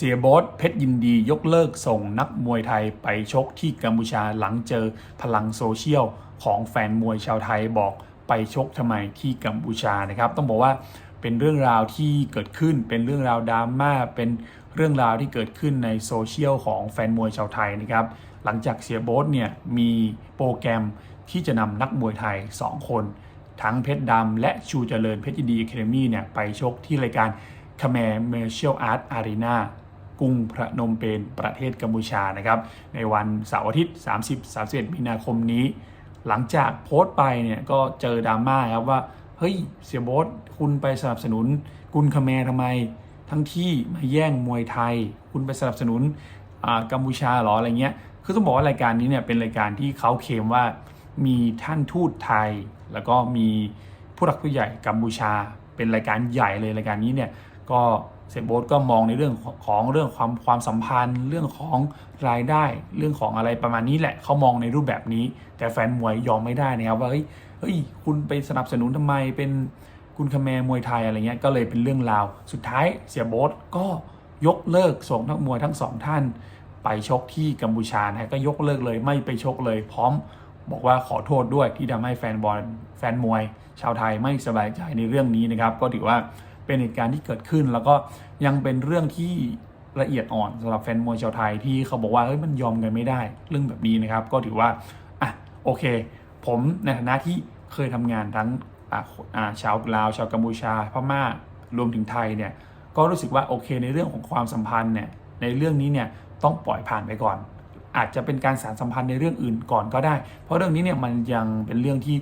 เสียโบสเพชรยินดียกเลิกส่งนักมวยไทยไปชกที่กัมพูชาหลังเจอพลังโซเชียลของแฟนมวยชาวไทยบอกไปชกทำไมที่กัมพูชานะครับ ต้องบอกว่าเป็นเรื่องราวที่เกิดขึ้นเป็นเรื่องราวดราม่าเป็นเรื่องราวที่เกิดขึ้นในโซเชียลของแฟนมวยชาวไทยนะครับ หลังจากเสียโบสเนี่ยมีโปรแกรมที่จะนำนักมวยไทย 2 คน ทั้งเพชรดำและชูเจริญเพชรยินดีแค a มีเนี่ยไปชกที่รายการ Khmer Martial Arts Arena กรุงพระนมเปญประเทศกัมพูชานะครับในวันเสาร์อาทิตย์ 30-31 มีนาคมนี้ หลังจากโพสต์ไปเนี่ยก็เจอดราม่าครับว่า เฮ้ยเสียโบสคุณไปสนับสนุนกุนคาแมร์ทำไม ทั้งที่มาแย่งมวยไทย คุณไปสนับสนุนกัมพูชาหรออะไรเงี้ยคือต้องบอกว่ารายการนี้เนี่ยเป็นรายการที่เขาเคลมว่ามีท่านทูตไทย แล้วก็มีผู้หลักผู้ใหญ่กัมพูชา เป็นรายการใหญ่เลยรายการนี้เนี่ยก็ เซยโบสก็มองในเรื่องของเรื่องความความสัมพันธ์ เรื่องของรายได้ เรื่องของอะไรประมาณนี้แหละเขามองในรูปแบบนี้ แต่แฟนมวยยอมไม่ได้นะครับว่าเฮ้ยเฮ้ยคุณไปสนับสนุนทำไมเป็นคุณคแมร์มวยไทยอะไรเงี้ยก็เลยเป็นเรื่องราว สุดท้ายเสียโบสก็ยกเลิกส่งนักมวยทั้งสองท่าน ไปชกที่กัมพูชานะฮะก็ยกเลิกเลยไม่ไปชกเลยพร้อมบอกว่าขอโทษด้วยที่ทำให้แฟนบอลแฟนมวย ชาวไทยไม่สบายใจในเรื่องนี้นะครับ ก็ถือว่า เป็นเหตุการณ์ที่เกิดขึ้น แล้วก็ยังเป็นเรื่องที่ละเอียดอ่อนสำหรับแฟนมวยชาวไทยที่เขาบอกว่าเฮ้ยมันยอมกันไม่ได้ เรื่องแบบนี้นะครับ ก็ถือว่าอะโอเค ผมในฐานะที่เคยทำงานทั้งอะอ่าชาวลาวชาวกัมพูชาพม่ารวมถึงไทยเนี่ยก็รู้สึกว่าโอเคในเรื่องของความสัมพันธ์เนี่ยในเรื่องนี้เนี่ยต้องปล่อยผ่านไปก่อน อาจจะเป็นการสารสัมพันธ์ในเรื่องอื่นก่อนก็ได้ เพราะเรื่องนี้เนี่ยมันยังเป็นเรื่องที่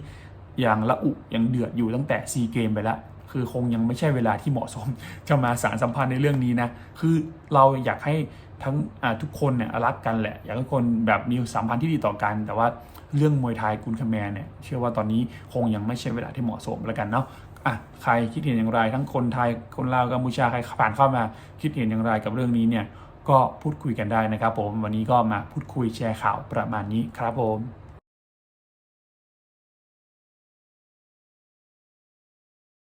ยังละอุยังเดือดอยู่ตั้งแต่ซีเกมไปแล้ว คือคงยังไม่ใช่เวลาที่เหมาะสม จะมาสารสัมพันธ์ในเรื่องนี้นะ คือเราอยากให้ทั้งทุกคนเนี่ยรักกันแหละ อยากให้คนแบบมีสัมพันธ์ที่ดีต่อกัน แต่ว่าเรื่องมวยไทยกุนคาแมนเนี่ยเชื่อว่าตอนนี้คงยังไม่ใช่เวลาที่เหมาะสมแล้วกันเนาะอะใครคิดเห็นอย่างไร ทั้งคนไทยคนลาวกัมพูชาใครผ่านเข้ามา คิดเห็นอย่างไรกับเรื่องนี้เนี่ยก็พูดคุยกันได้นะครับผมวันนี้ก็มาพูดคุยแชร์ข่าวประมาณนี้ครับผม